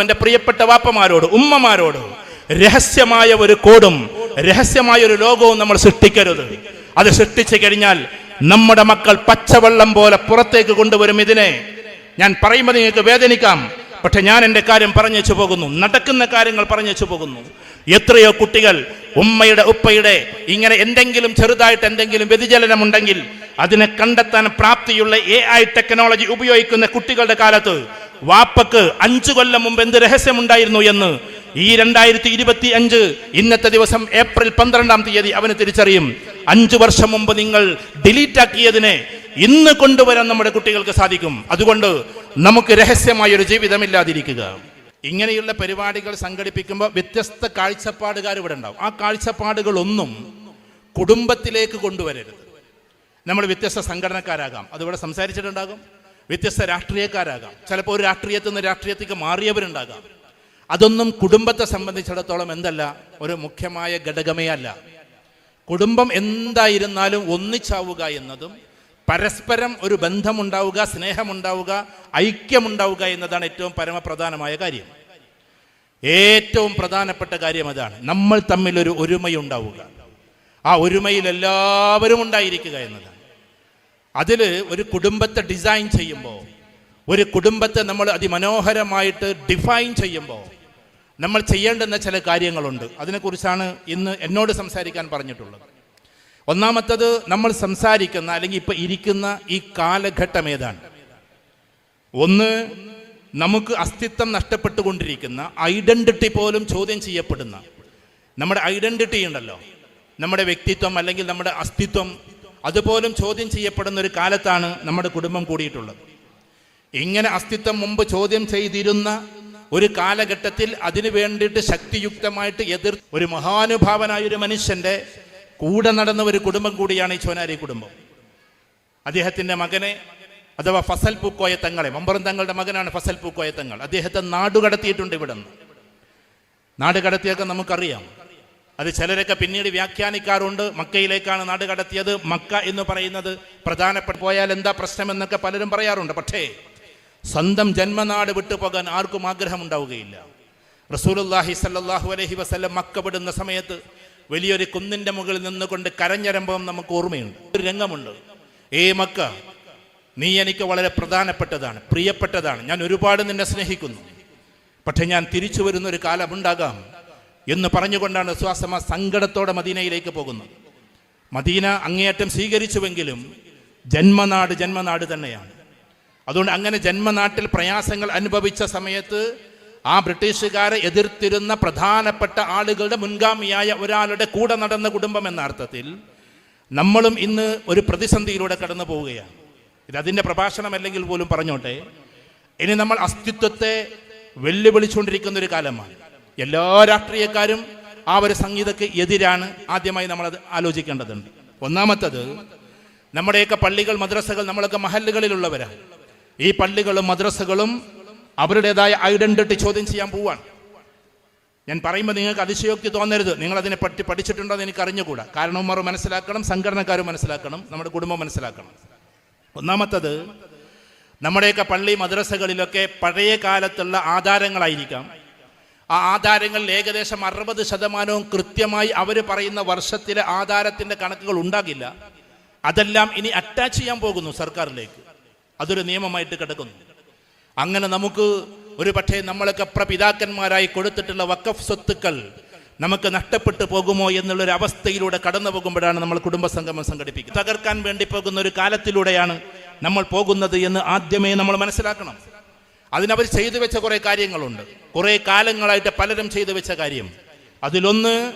എന്റെ പ്രിയപ്പെട്ട വാപ്പമാരോട് ഉമ്മമാരോട് രഹസ്യമായ ഒരു കോഡും രഹസ്യമായ ഒരു ലോകവും നമ്മൾ സൃഷ്ടിക്കരുത്. അത് സൃഷ്ടിച്ചു കഴിഞ്ഞാൽ നമ്മുടെ മക്കൾ പച്ചവെള്ളം പോലെ പുറത്തേക്ക് കൊണ്ടുവരും ഇതിനെ. ഞാൻ പറയുമ്പോൾ നിങ്ങൾക്ക് വേദനിക്കാം പക്ഷെ ഞാൻ എന്റെ കാര്യം പറഞ്ഞു പോകുന്നു നടക്കുന്ന കാര്യങ്ങൾ പറഞ്ഞു പോകുന്നു. എത്രയോ കുട്ടികൾ ഉമ്മയുടെ ഉപ്പയുടെ ഇങ്ങനെ എന്തെങ്കിലും ചെറുതായിട്ട് എന്തെങ്കിലും വ്യതിചലനമുണ്ടെങ്കിൽ അതിനെ കണ്ടെത്താൻ പ്രാപ്തിയുള്ള എ ഐ ടെക്നോളജി ഉപയോഗിക്കുന്ന കുട്ടികളുടെ കാലത്ത് വാപ്പക്ക് അഞ്ചു കൊല്ലം മുമ്പ് എന്ത് രഹസ്യമുണ്ടായിരുന്നു എന്ന് ഈ രണ്ടായിരത്തി ഇരുപത്തി അഞ്ച് ഇന്നത്തെ ദിവസം ഏപ്രിൽ പന്ത്രണ്ടാം തീയതി അവന് തിരിച്ചറിയും. അഞ്ചു വർഷം മുമ്പ് നിങ്ങൾ ഡിലീറ്റ് ആക്കിയതിനെ ഇന്ന് കൊണ്ടുവരാൻ നമ്മുടെ കുട്ടികൾക്ക് സാധിക്കും. അതുകൊണ്ട് നമുക്ക് രഹസ്യമായ ഒരു ജീവിതമില്ലാതിരിക്കുക. ഇങ്ങനെയുള്ള പരിപാടികൾ സംഘടിപ്പിക്കുമ്പോൾ വ്യത്യസ്ത കാഴ്ചപ്പാടുകാർ ഇവിടെ ഉണ്ടാവും. ആ കാഴ്ചപ്പാടുകളൊന്നും കുടുംബത്തിലേക്ക് കൊണ്ടുവരരുത്. നമ്മൾ വ്യത്യസ്ത സംഘടനക്കാരാകാം. അതിവിടെ സംസാരിച്ചിട്ടുണ്ടാകും. വ്യത്യസ്ത രാഷ്ട്രീയക്കാരാകാം. ചിലപ്പോൾ ഒരു രാഷ്ട്രീയത്തിൽ നിന്ന് രാഷ്ട്രീയത്തേക്ക് മാറിയവരുണ്ടാകാം. അതൊന്നും കുടുംബത്തെ സംബന്ധിച്ചിടത്തോളം എന്തല്ല ഒരു മുഖ്യമായ ഘടകമേ അല്ല. കുടുംബം എന്തായിരുന്നാലും ഒന്നിച്ചാവുക എന്നതും പരസ്പരം ഒരു ബന്ധമുണ്ടാവുക സ്നേഹമുണ്ടാവുക ഐക്യമുണ്ടാവുക എന്നതാണ് ഏറ്റവും പരമപ്രധാനമായ കാര്യം. ഏറ്റവും പ്രധാനപ്പെട്ട കാര്യം അതാണ് നമ്മൾ തമ്മിൽ ഒരു ഒരുമയുണ്ടാവുക. ആ ഒരുമയിൽ എല്ലാവരും ഉണ്ടായിരിക്കുക എന്നതാണ്. അതിൽ ഒരു കുടുംബത്തെ ഡിസൈൻ ചെയ്യുമ്പോൾ ഒരു കുടുംബത്തെ നമ്മൾ അതിമനോഹരമായിട്ട് ഡിഫൈൻ ചെയ്യുമ്പോൾ നമ്മൾ ചെയ്യേണ്ടുന്ന ചില കാര്യങ്ങളുണ്ട്. അതിനെക്കുറിച്ചാണ് ഇന്ന് എന്നോട് സംസാരിക്കാൻ പറഞ്ഞിട്ടുള്ളത്. ഒന്നാമത്തത് നമ്മൾ സംസാരിക്കുന്ന അല്ലെങ്കിൽ ഇപ്പം ഇരിക്കുന്ന ഈ കാലഘട്ടം ഏതാണ്? ഒന്ന് നമുക്ക് അസ്തിത്വം നഷ്ടപ്പെട്ടുകൊണ്ടിരിക്കുന്ന ഐഡന്റിറ്റി പോലും ചോദ്യം ചെയ്യപ്പെടുന്ന നമ്മുടെ ഐഡന്റിറ്റി ഉണ്ടല്ലോ. നമ്മുടെ വ്യക്തിത്വം അല്ലെങ്കിൽ നമ്മുടെ അസ്തിത്വം അതുപോലും ചോദ്യം ചെയ്യപ്പെടുന്ന ഒരു കാലത്താണ് നമ്മുടെ കുടുംബം കൂടിയിട്ടുള്ളത്. ഇങ്ങനെ അസ്തിത്വം മുമ്പ് ചോദ്യം ചെയ്തിരുന്ന ഒരു കാലഘട്ടത്തിൽ അതിനു വേണ്ടിയിട്ട് ശക്തിയുക്തമായിട്ട് എതിർ ഒരു മഹാനുഭാവനായ ഒരു മനുഷ്യന്റെ കൂടെ നടന്ന ഒരു കുടുംബം കൂടിയാണ് ഈ ചോനാരി കുടുംബം. അദ്ദേഹത്തിന്റെ മകനെ അഥവാ ഫസൽ പൂക്കോയ തങ്ങളെ മമ്പറം തങ്ങളുടെ മകനാണ് ഫസൽ പൂക്കോയ തങ്ങൾ. അദ്ദേഹത്തെ നാടുകടത്തിയിട്ടുണ്ട് ഇവിടെ നിന്ന് നാടുകടത്തിയൊക്കെ നമുക്കറിയാം. അത് ചിലരൊക്കെ പിന്നീട് വ്യാഖ്യാനിക്കാറുണ്ട്. മക്കയിലേക്കാണ് നാട് കടത്തിയത്. മക്ക എന്ന് പറയുന്നത് പ്രധാനപ്പെട്ട പോയാൽ എന്താ പ്രശ്നമെന്നൊക്കെ പലരും പറയാറുണ്ട്. പക്ഷേ സ്വന്തം ജന്മനാട് വിട്ടുപോകാൻ ആർക്കും ആഗ്രഹമുണ്ടാവുകയില്ല. റസൂലുല്ലാഹി സല്ലാഹു അലഹി വസല്ലം മക്ക വിടുന്ന സമയത്ത് വലിയൊരു കുന്നിന്റെ മുകളിൽ നിന്നുകൊണ്ട് കരഞ്ഞരമ്പം നമുക്ക് ഓർമ്മയുണ്ട്. ഒരു രംഗമുണ്ട്. ഏ മക്ക നീ എനിക്ക് വളരെ പ്രധാനപ്പെട്ടതാണ് പ്രിയപ്പെട്ടതാണ്. ഞാൻ ഒരുപാട് നിന്നെ സ്നേഹിക്കുന്നു. പക്ഷെ ഞാൻ തിരിച്ചു വരുന്ന ഒരു കാലമുണ്ടാകാം. എന്ന് പറഞ്ഞുകൊണ്ടാണ് സുഹാസമ സങ്കടത്തോടെ മദീനയിലേക്ക് പോകുന്നത്. മദീന അങ്ങേയറ്റം സ്വീകരിച്ചുവെങ്കിലും ജന്മനാട് ജന്മനാട് തന്നെയാണ്. അതുകൊണ്ട് അങ്ങനെ ജന്മനാട്ടിൽ പ്രയാസങ്ങൾ അനുഭവിച്ച സമയത്ത് ആ ബ്രിട്ടീഷുകാരെ എതിർത്തിരുന്ന പ്രധാനപ്പെട്ട ആളുകളുടെ മുൻഗാമിയായ ഒരാളുടെ കൂടെ നടന്ന കുടുംബം എന്ന അർത്ഥത്തിൽ നമ്മളും ഇന്ന് ഒരു പ്രതിസന്ധിയിലൂടെ കടന്നു പോവുകയാണ്. ഇത് അതിന്റെ പ്രഭാഷണമല്ലെങ്കിൽ പോലും പറഞ്ഞോട്ടെ. ഇനി നമ്മൾ അസ്തിത്വത്തെ വെല്ലുവിളിച്ചുകൊണ്ടിരിക്കുന്ന ഒരു കാലമാണ്. എല്ലാ രാഷ്ട്രീയക്കാരും ആ ഒരു സംഗീതക്ക് എതിരാണ് ആദ്യമായി നമ്മൾ അത് ആലോചിക്കേണ്ടതുണ്ട്. ഒന്നാമത്തത് നമ്മുടെയൊക്കെ പള്ളികൾ മദ്രസകൾ നമ്മളൊക്കെ മഹല്ലുകളിലുള്ളവരാണ് ഈ പള്ളികളും മദ്രസകളും അവരുടേതായ ഐഡന്റിറ്റി ചോദ്യം ചെയ്യാൻ പോവാണ്. ഞാൻ പറയുമ്പോൾ നിങ്ങൾക്ക് അതിശയോക്തി തോന്നരുത്. നിങ്ങൾ അതിനെ പറ്റി പഠിച്ചിട്ടുണ്ടോ എന്ന് എനിക്ക് അറിഞ്ഞുകൂടാ. കാരണവന്മാർ മനസ്സിലാക്കണം സംഘടനക്കാരും മനസ്സിലാക്കണം നമ്മുടെ കുടുംബം മനസ്സിലാക്കണം. ഒന്നാമത്തത് നമ്മുടെയൊക്കെ പള്ളി മദ്രസകളിലൊക്കെ പഴയ കാലത്തുള്ള ആധാരങ്ങളായിരിക്കാം ആ ആധാരങ്ങളിൽ ഏകദേശം അറുപത് ശതമാനവും കൃത്യമായി അവർ പറയുന്ന വർഷത്തിലെ ആധാരത്തിന്റെ കണക്കുകൾ ഉണ്ടാകില്ല. അതെല്ലാം ഇനി അറ്റാച്ച് ചെയ്യാൻ പോകുന്നു സർക്കാരിലേക്ക്. അതൊരു നിയമമായിട്ട് കിടക്കുന്നു. അങ്ങനെ നമുക്ക് ഒരു പക്ഷേ നമ്മളൊക്കെ പ്രപിതാക്കന്മാരായി കൊടുത്തിട്ടുള്ള വക്കഫ് സ്വത്തുക്കൾ നമുക്ക് നഷ്ടപ്പെട്ടു പോകുമോ എന്നുള്ളൊരു അവസ്ഥയിലൂടെ കടന്നു പോകുമ്പോഴാണ് നമ്മൾ കുടുംബ സംഗമം സംഘടിപ്പിക്കുന്നത്. തകർക്കാൻ വേണ്ടി പോകുന്ന ഒരു കാലത്തിലൂടെയാണ് നമ്മൾ പോകുന്നത് എന്ന് ആദ്യമേ നമ്മൾ മനസ്സിലാക്കണം. അതിനവർ ചെയ്തു വെച്ച കുറേ കാര്യങ്ങളുണ്ട്. കുറേ കാലങ്ങളായിട്ട് പലരും ചെയ്തു വെച്ച കാര്യം. അതിലൊന്ന്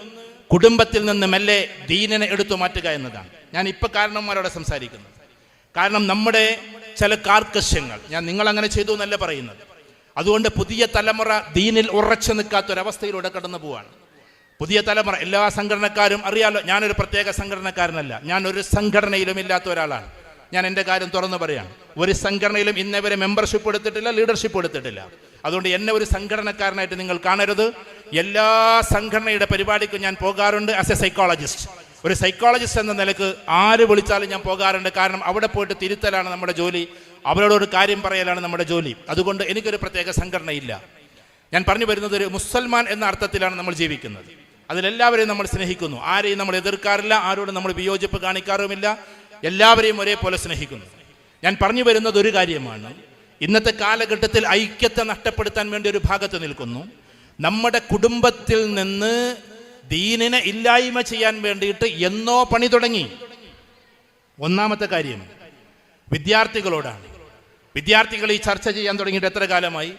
കുടുംബത്തിൽ നിന്ന് മെല്ലെ ദീനനെ എടുത്തു മാറ്റുക എന്നതാണ്. ഞാൻ ഇപ്പൊ കാരണന്മാരോട് സംസാരിക്കുന്നത് കാരണം നമ്മുടെ ചില കാർക്കശ്യങ്ങൾ ഞാൻ നിങ്ങൾ അങ്ങനെ ചെയ്തു എന്നല്ല പറയുന്നത്. അതുകൊണ്ട് പുതിയ തലമുറ ദീനിൽ ഉറച്ചു നിൽക്കാത്ത ഒരവസ്ഥയിലൂടെ കടന്നു പോവാണ്. പുതിയ തലമുറ എല്ലാ സംഘടനക്കാരും അറിയാലോ ഞാനൊരു പ്രത്യേക സംഘടനക്കാരനല്ല. ഞാൻ ഒരു സംഘടനയിലും ഇല്ലാത്ത ഒരാളാണ്. ഞാൻ എന്റെ കാര്യം തുറന്നു പറയാം. ഒരു സംഘടനയിലും ഇന്നവരെ മെമ്പർഷിപ്പ് എടുത്തിട്ടില്ല ലീഡർഷിപ്പ് എടുത്തിട്ടില്ല. അതുകൊണ്ട് എന്നെ ഒരു സംഘടനക്കാരനായിട്ട് നിങ്ങൾ കാണരുത്. എല്ലാ സംഘടനയുടെ പരിപാടിക്കും ഞാൻ പോകാറുണ്ട് ആസ് എ സൈക്കോളജിസ്റ്റ് ഒരു സൈക്കോളജിസ്റ്റ് എന്ന നിലയ്ക്ക് ആര് വിളിച്ചാലും ഞാൻ പോകാറുണ്ട്. കാരണം അവിടെ പോയിട്ട് തിരുത്തലാണ് നമ്മുടെ ജോലി. അവരോടൊരു കാര്യം പറയലാണ് നമ്മുടെ ജോലി. അതുകൊണ്ട് എനിക്കൊരു പ്രത്യേക സംഘടനയില്ല. ഞാൻ പറഞ്ഞു വരുന്നത് ഒരു മുസൽമാൻ എന്ന അർത്ഥത്തിലാണ് നമ്മൾ ജീവിക്കുന്നത്. അതിലെല്ലാവരെയും നമ്മൾ സ്നേഹിക്കുന്നു. ആരെയും നമ്മൾ എതിർക്കാറില്ല ആരോടും നമ്മൾ വിയോജിപ്പ് കാണിക്കാറുമില്ല. എല്ലാവരെയും ഒരേപോലെ സ്നേഹിക്കുന്നു. ഞാൻ പറഞ്ഞു വരുന്നത് ഒരു കാര്യമാണ്. ഇന്നത്തെ കാലഘട്ടത്തിൽ ഐക്യത്തെ നഷ്ടപ്പെടുത്താൻ വേണ്ടി ഒരു ഭാഗത്ത് നിൽക്കുന്നു. നമ്മുടെ കുടുംബത്തിൽ നിന്ന് ദീനിനെ ഇല്ലായ്മ ചെയ്യാൻ വേണ്ടിയിട്ട് എന്നോ പണി തുടങ്ങി. ഒന്നാമത്തെ കാര്യം വിദ്യാർത്ഥികളോടാണ്. വിദ്യാർത്ഥികൾ ഈ ചർച്ച ചെയ്യാൻ തുടങ്ങിയിട്ട് എത്ര കാലമായി?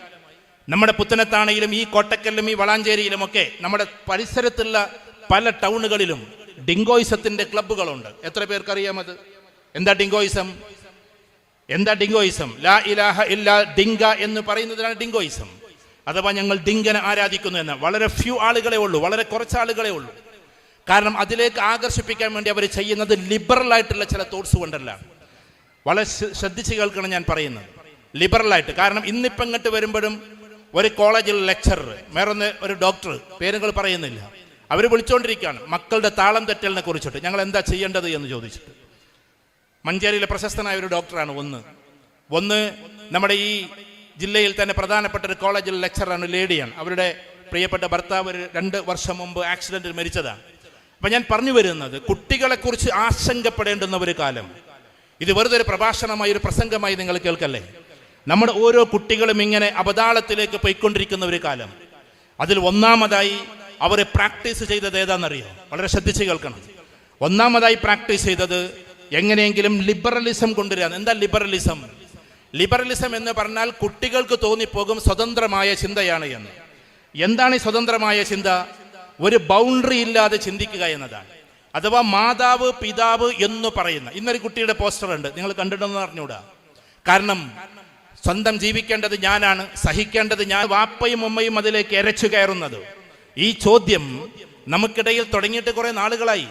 നമ്മുടെ പുത്തനത്താണയിലും ഈ കോട്ടക്കലിലും ഈ വളാഞ്ചേരിയിലും ഒക്കെ നമ്മുടെ പരിസരത്തുള്ള പല ടൗണുകളിലും ഡിങ്കോയിസത്തിന്റെ ക്ലബ്ബുകളുണ്ട്. എത്ര പേർക്കറിയാം അത്? എന്താ ഡിങ്കോയിസം? എന്താ ഡിങ്കോയിസം? ലാ ഇലാഹ ഇല്ല ഡിങ്ക എന്ന് പറയുന്നതിനാണ് ഡിങ്കോയിസം. അഥവാ ഞങ്ങൾ ഡിങ്കനെ ആരാധിക്കുന്നു എന്ന്. വളരെ ഫ്യൂ ആളുകളെ ഉള്ളൂ വളരെ കുറച്ച് ആളുകളെ ഉള്ളൂ. കാരണം അതിലേക്ക് ആകർഷിപ്പിക്കാൻ വേണ്ടി അവർ ചെയ്യുന്നത് ലിബറൽ ആയിട്ടുള്ള ചില തോട്ട്സ് കൊണ്ടല്ല. വളരെ ശ്ര- ശ്രദ്ധിച്ച് കേൾക്കണം ഞാൻ പറയുന്നത്. ലിബറൽ ആയിട്ട്. കാരണം ഇന്നിപ്പം ഇങ്ങോട്ട് വരുമ്പോഴും ഒരു കോളേജിൽ ലെക്ചറർ വേറൊന്ന് ഒരു ഡോക്ടർ പേരുകൾ പറയുന്നില്ല. അവർ വിളിച്ചുകൊണ്ടിരിക്കുകയാണ് മക്കളുടെ താളം തെറ്റലിനെ കുറിച്ചിട്ട്. ഞങ്ങൾ എന്താ ചെയ്യേണ്ടത് എന്ന് ചോദിച്ചിട്ട്. മഞ്ചേരിയിലെ പ്രശസ്തനായ ഒരു ഡോക്ടറാണ് ഒന്ന്. ഒന്ന് നമ്മുടെ ഈ ജില്ലയിൽ തന്നെ പ്രധാനപ്പെട്ട ഒരു കോളേജിൽ ലെക്ചറാണ് ലേഡിയാണ്. അവരുടെ പ്രിയപ്പെട്ട ഭർത്താവ് ഒരു രണ്ട് വർഷം മുമ്പ് ആക്സിഡന്റിൽ മരിച്ചതാണ്. അപ്പൊ ഞാൻ പറഞ്ഞു വരുന്നത് കുട്ടികളെക്കുറിച്ച് ആശങ്കപ്പെടേണ്ടുന്ന ഒരു കാലം. ഇത് വെറുതെ ഒരു പ്രഭാഷണമായി ഒരു പ്രസംഗമായി നിങ്ങൾ കേൾക്കല്ലേ? നമ്മുടെ ഓരോ കുട്ടികളും ഇങ്ങനെ അപതാളത്തിലേക്ക് പോയിക്കൊണ്ടിരിക്കുന്ന ഒരു കാലം. അതിൽ ഒന്നാമതായി അവർ പ്രാക്ടീസ് ചെയ്തത് ഏതാണെന്നറിയോ? വളരെ ശ്രദ്ധിച്ച് കേൾക്കണം. ഒന്നാമതായി പ്രാക്ടീസ് ചെയ്തത് എങ്ങനെയെങ്കിലും ലിബറലിസം കൊണ്ടുവരാൻ. എന്താ ലിബറലിസം? ലിബറലിസം എന്ന് പറഞ്ഞാൽ കുട്ടികൾക്ക് തോന്നിപ്പോകും സ്വതന്ത്രമായ ചിന്തയാണ് എന്ന്. എന്താണ് ഈ സ്വതന്ത്രമായ ചിന്ത? ഒരു ബൗണ്ടറി ഇല്ലാതെ ചിന്തിക്കുക എന്നതാണ്. അഥവാ മാതാവ് പിതാവ് എന്ന് പറയുന്ന ഇന്നൊരു കുട്ടിയുടെ പോസ്റ്റർ ഉണ്ട് നിങ്ങൾ കണ്ടിട്ടുണ്ടെന്ന് അറിഞ്ഞൂടാ കാരണം സ്വന്തം ജീവിക്കേണ്ടത് ഞാനാണ് സഹിക്കേണ്ടത് ഞാൻ വാപ്പയും ഉമ്മയും അതിലേക്ക് എരച്ചു കയറുന്നത്. ഈ ചോദ്യം നമുക്കിടയിൽ തുടങ്ങിയിട്ട് കുറെ നാളുകളായി.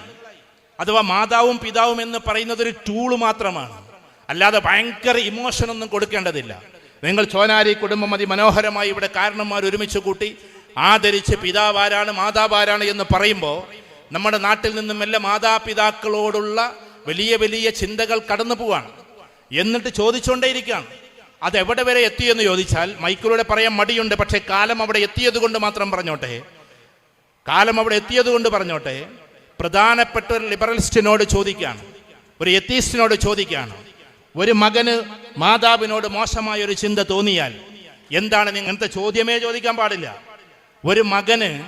അഥവാ മാതാവും പിതാവും എന്ന് പറയുന്നത് ഒരു ടൂൾ മാത്രമാണ്. അല്ലാതെ ഭയങ്കര ഇമോഷൻ ഒന്നും കൊടുക്കേണ്ടതില്ല. നിങ്ങൾ ചോനാരി കുടുംബം മനോഹരമായി ഇവിടെ കാരണന്മാർ ഒരുമിച്ച് കൂട്ടി ആദരിച്ച് പിതാവ് ആരാണ് മാതാവ് ആരാണ് എന്ന് പറയുമ്പോൾ നമ്മുടെ നാട്ടിൽ നിന്നും എല്ലാ മാതാപിതാക്കളോടുള്ള വലിയ വലിയ ചിന്തകൾ കടന്നു പോവാണ്. എന്നിട്ട് ചോദിച്ചുകൊണ്ടേയിരിക്കുകയാണ് അത് എവിടെ വരെ എത്തിയെന്ന് ചോദിച്ചാൽ മൈക്കിലൂടെ പറയാൻ മടിയുണ്ട് പക്ഷേ കാലം അവിടെ എത്തിയത് കൊണ്ട് മാത്രം പറഞ്ഞോട്ടെ. കാലം അവിടെ എത്തിയതുകൊണ്ട് പറഞ്ഞോട്ടെ പ്രധാനപ്പെട്ട ഒരു ലിബറലിസ്റ്റിനോട് ചോദിക്കുകയാണ് ഒരു എത്തീസ്റ്റിനോട് ചോദിക്കുകയാണ്. ഒരു മകന് മാതാവിനോട് മോശമായ ഒരു ചിന്ത തോന്നിയാൽ എന്താണ് ഇങ്ങനത്തെ ചോദ്യമേ ചോദിക്കാൻ പാടില്ല. ഒരു മകന്